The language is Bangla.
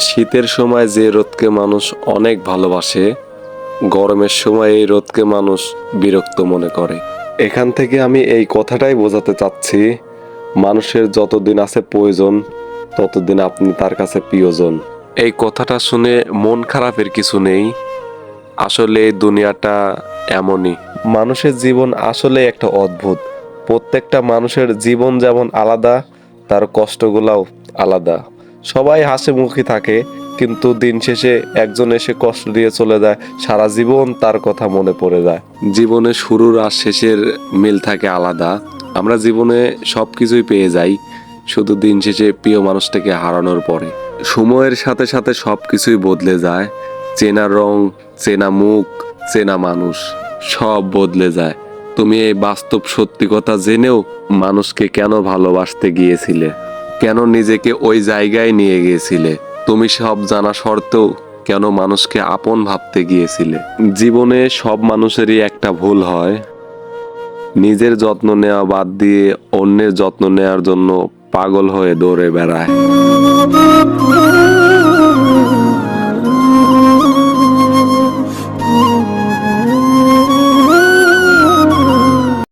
শীতের সময় যে রোদকে মানুষ অনেক ভালোবাসে, গরমের সময় এই রোদকে মানুষ বিরক্ত মনে করে। এখান থেকে আমি এই কথাটাই বোঝাতে চাচ্ছি, মানুষের যতদিন আছে প্রয়োজন, ততদিন আপনি তার কাছে প্রিয়জন। এই কথাটা শুনে মন খারাপের কিছু নেই, আসলে এই দুনিয়াটা এমনই। মানুষের জীবন আসলে একটা অদ্ভুত। প্রত্যেকটা মানুষের জীবন যেমন আলাদা, তার কষ্টগুলাও আলাদা। সবাই হাসি মুখী থাকে, কিন্তু দিন শেষে একজন এসে কষ্ট দিয়ে চলে যায়, সারা জীবন তার কথা মনে পড়ে যায়। জীবনের শুরুর আর শেষের মিল থাকে আলাদা। আমরা জীবনে সব কিছুই পেয়ে যাই, শুধু দিন শেষে প্রিয় মানুষটাকে হারানোর পরে। সময়ের সাথে সাথে সব কিছুই বদলে যায়, চেনা রং, চেনা মুখ, চেনা মানুষ, সব বদলে যায়। তুমি এই বাস্তব সত্যি কথা জেনেও মানুষকে কেন ভালোবাসতে গিয়েছিলে? কেন নিজেকে ওই জায়গায় নিয়ে গিয়েছিলে? তুমি সব জানা সত্ত্বেও কেন মানুষকে আপন ভাবতে গিয়েছিলে? জীবনে সব মানুষেরই একটা ভুল হয়। নিজের যত্ন নেওয়া বাদ দিয়ে অন্যের যত্ন নেওয়ার জন্য পাগল হয়ে দৌড়ে বেড়ায়।